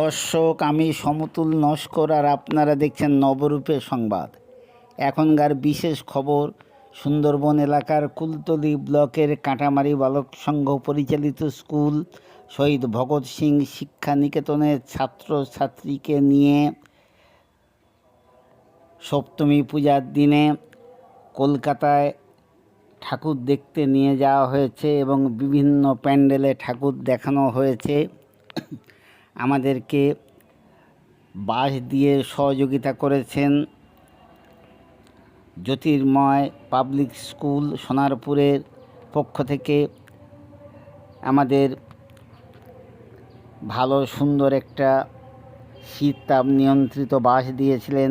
দর্শক, আমি সমতুল নস্কর আর আপনারা দেখছেন নবরূপে সংবাদ। এখনকার বিশেষ খবর, সুন্দরবন এলাকার কুলতলি ব্লকের কাঁটামারি বালক সংঘ পরিচালিত স্কুল শহীদ ভগৎ সিং শিক্ষা নিকেতনের ছাত্রছাত্রীকে নিয়ে সপ্তমী পূজার দিনে কলকাতায় ঠাকুর দেখতে নিয়ে যাওয়া হয়েছে এবং বিভিন্ন প্যান্ডেলে ঠাকুর দেখানো হয়েছে। আমাদেরকে বাস দিয়ে সহযোগিতা করেছেন জ্যোতির্ময় পাবলিক স্কুল সোনারপুরের পক্ষ থেকে আমাদের ভালো সুন্দর একটা শীত তাপ নিয়ন্ত্রিত বাস দিয়েছিলেন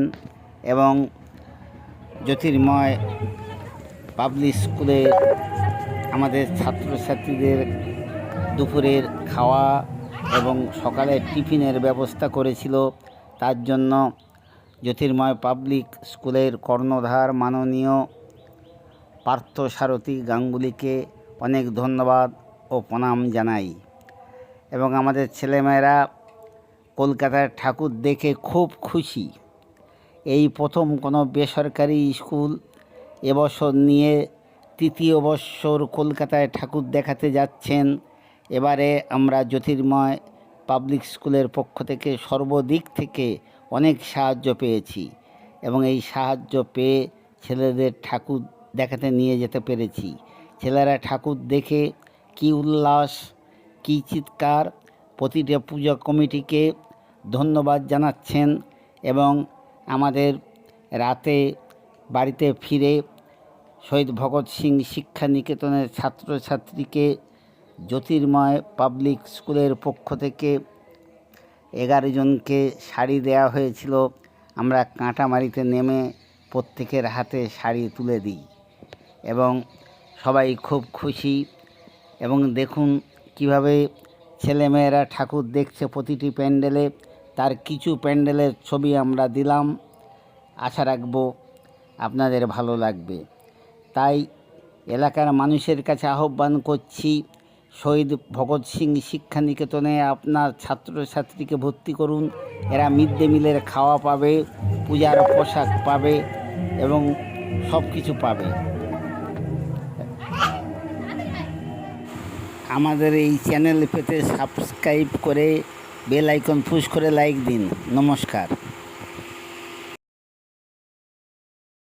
এবং জ্যোতির্ময় পাবলিক স্কুলে আমাদের ছাত্রছাত্রীদের দুপুরের খাওয়া এবং সকালে টিফিনের ব্যবস্থা করেছিল। তার জন্য জ্যোতির্ময় পাবলিক স্কুলের কর্ণধার মাননীয় পার্থসারথী গাঙ্গুলিকে অনেক ধন্যবাদ ও প্রণাম জানাই। এবং আমাদের ছেলেমেয়েরা কলকাতার ঠাকুর দেখে খুব খুশি। এই প্রথম কোনো বেসরকারি স্কুল এবছর নিয়ে তৃতীয় বৎসর কলকাতায় ঠাকুর দেখাতে যাচ্ছেন এবারে আমরা জ্যোতির্ময় পাবলিক স্কুলের পক্ষ থেকে সর্বদিক থেকে অনেক সাহায্য পেয়েছি এবং এই সাহায্য পেয়ে ছেলেদের ঠাকুর দেখাতে নিয়ে যেতে পেরেছি। ছেলেরা ঠাকুর দেখে কী উল্লাস, কী চিৎকার, প্রতিটা পূজা কমিটিকে ধন্যবাদ জানাচ্ছেন এবং আমাদের রাতে বাড়িতে ফিরে শহীদ ভগৎ সিং শিক্ষা নিকেতনের ছাত্রছাত্রীকে জ্যোতির্ময় পাবলিক স্কুলের পক্ষ থেকে এগারো জনকে শাড়ি দেওয়া হয়েছিল। আমরা কাঁটামারিতে নেমে প্রত্যেকের হাতে শাড়ি তুলে দিই এবং সবাই খুব খুশি এবং দেখুন কীভাবে ছেলেমেয়েরা ঠাকুর দেখছে প্রতিটি প্যান্ডেলে। তার কিছু প্যান্ডেলের ছবি আমরা দিলাম। আশা রাখব আপনাদের ভালো লাগবে। তাই এলাকার মানুষের কাছে আহ্বান করছি শহীদ ভগৎ সিং শিক্ষা নিকেতনে আপনার ছাত্রছাত্রীকে ভর্তি করুন। এরা মিড ডে মিলের খাওয়া পাবে, পূজার পোশাক পাবে এবং সব কিছু পাবে। আমাদের এই চ্যানেল পেতে সাবস্ক্রাইব করে বেল আইকন পুশ করে লাইক দিন। নমস্কার।